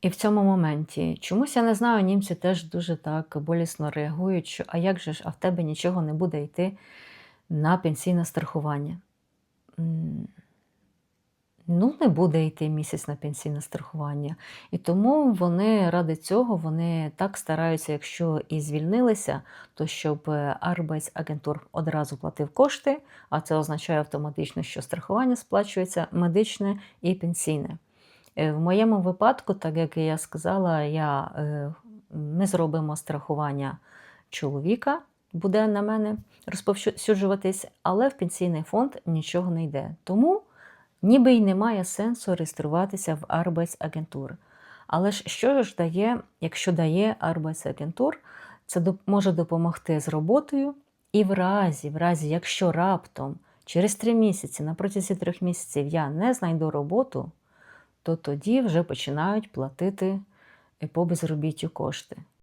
І в цьому моменті чомусь я не знаю, німці теж дуже так болісно реагують, що а як же ж, а в тебе нічого не буде йти на пенсійне страхування. Ну, не буде йти місяць на пенсійне страхування. І тому вони ради цього вони так стараються, якщо і звільнилися, то щоб е, Arbeitsagentur одразу платив кошти, а це означає автоматично, що страхування сплачується медичне і пенсійне. Е, В моєму випадку, так як я сказала, я, е, ми зробимо страхування чоловіка, буде на мене розповсюджуватись, але в пенсійний фонд нічого не йде. Тому ніби й немає сенсу реєструватися в Arbeitsagentur. Але ж що ж дає, якщо дає Arbeitsagentur, це може допомогти з роботою, і в разі, в разі, якщо раптом через три місяці, на протязі трьох місяців я не знайду роботу, то тоді вже починають платити по безробіттю кошти.